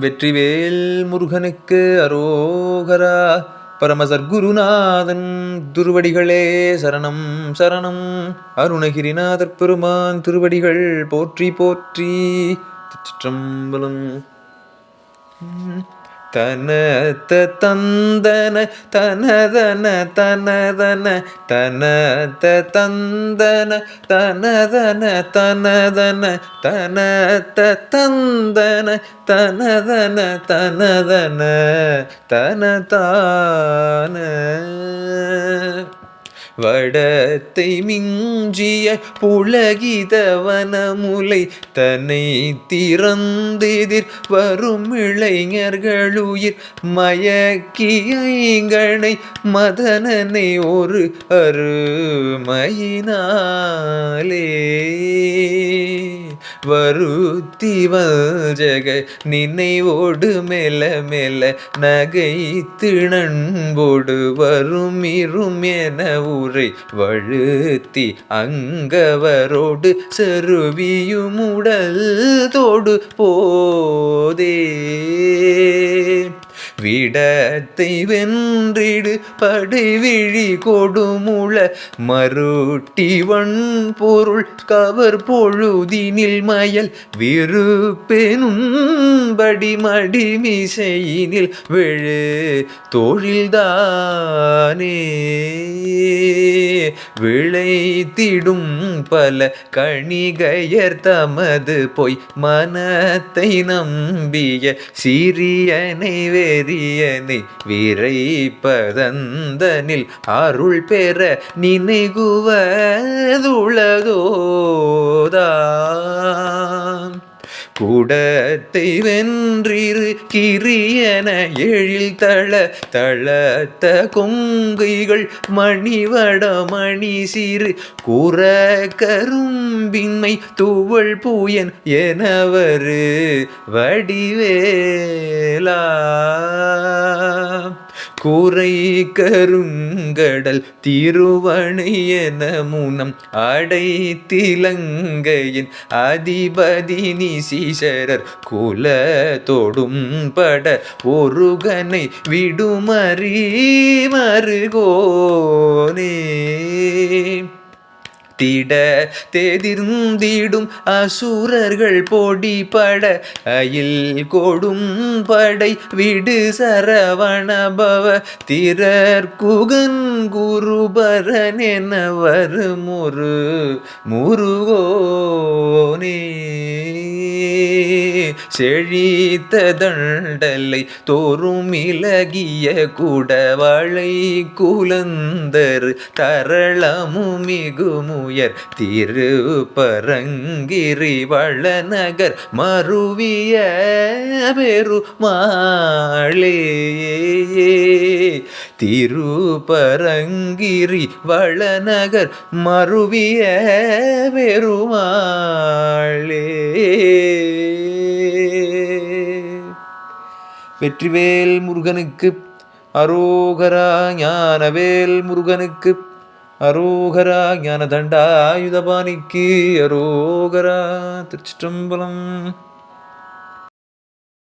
வெற்றிவேல் முருகனுக்கு அரோகரா. பரமசர்க்குருநாதன் துருவடிகளே சரணம் சரணம். அருணகிரிநாதர் பெருமான் திருவடிகள் போற்றி போற்றி. திருச்சிற்றம்பலம். தனத தந்தன தனதன தனதன தனத தந்தன தனதன தனதன தனத தந்தன தனதன தனதன தனதான. வடத்தை மிஞ்சிய புலகிதவனமுலை தன்னை திறந்தெதிர் வரும் இளைஞர்களுயிர் மயக்கியங்கனை மதனனை ஒரு அருமையினாலே. வருத்திவல் ஜெக. நினைவோடு மெல்ல மெல்ல நகைத்து நண்போடு வரும் இரும் என உரை வழுத்தி அங்கவரோடு செருவியும் உடல் தோடு போதே. விடத்தை வென்றிடு படைவிழி கொடுமுள மருட்டி பொருள் கவர் பொழுதினில் மயல் விருப்பெனும் படி மடிமிசையினில் விழு தொழில்தானே. விளைத்திடும் பல கணிகையர் தமது பொய் மனத்தை நம்பிய சிறியனை வெறியனை விரைப்பதந்தனில் அருள் பெற நினைகுவதுளதோதான் குடத்தை வென்றிரு கிரியன எழில் தள தளத்த கொங்கைகள் மணிவட மணி சிறு குற கரும்பின்மை துவள் பூயன் எனவரு வடிவேலா. கூரை கருங்கடல் திருவணை என அடை திலங்கையின் அதிபதி நிசீசரர் குல தொடும் பட ஒருகனை விடுமறி மருகோனே திட தேதிருந்திடும் அசுரர்கள் பொடிபட அயில் கொடும் படை விடு சரவணபவ திரர் குகன் குருபரன் என வரு முரு முருகோ செழித்த தண்டலை தோறும் இலகிய குடவளை குலந்தர் தரளமு மிகுமுயர் திருப்பரங்கிரி வளநகர் மருவிய பெருமாளே. திருப்பரங்கிரி வளநகர் மருவிய பெருமாளே. வெற்றிவேல் முருகனுக்கு அரோகரா ஞானவேல் முருகனுக்கு அரோகரா ஞான தண்டாயுதபாணிக்கு அரோகரா திருச்சிற்றம்பலம்.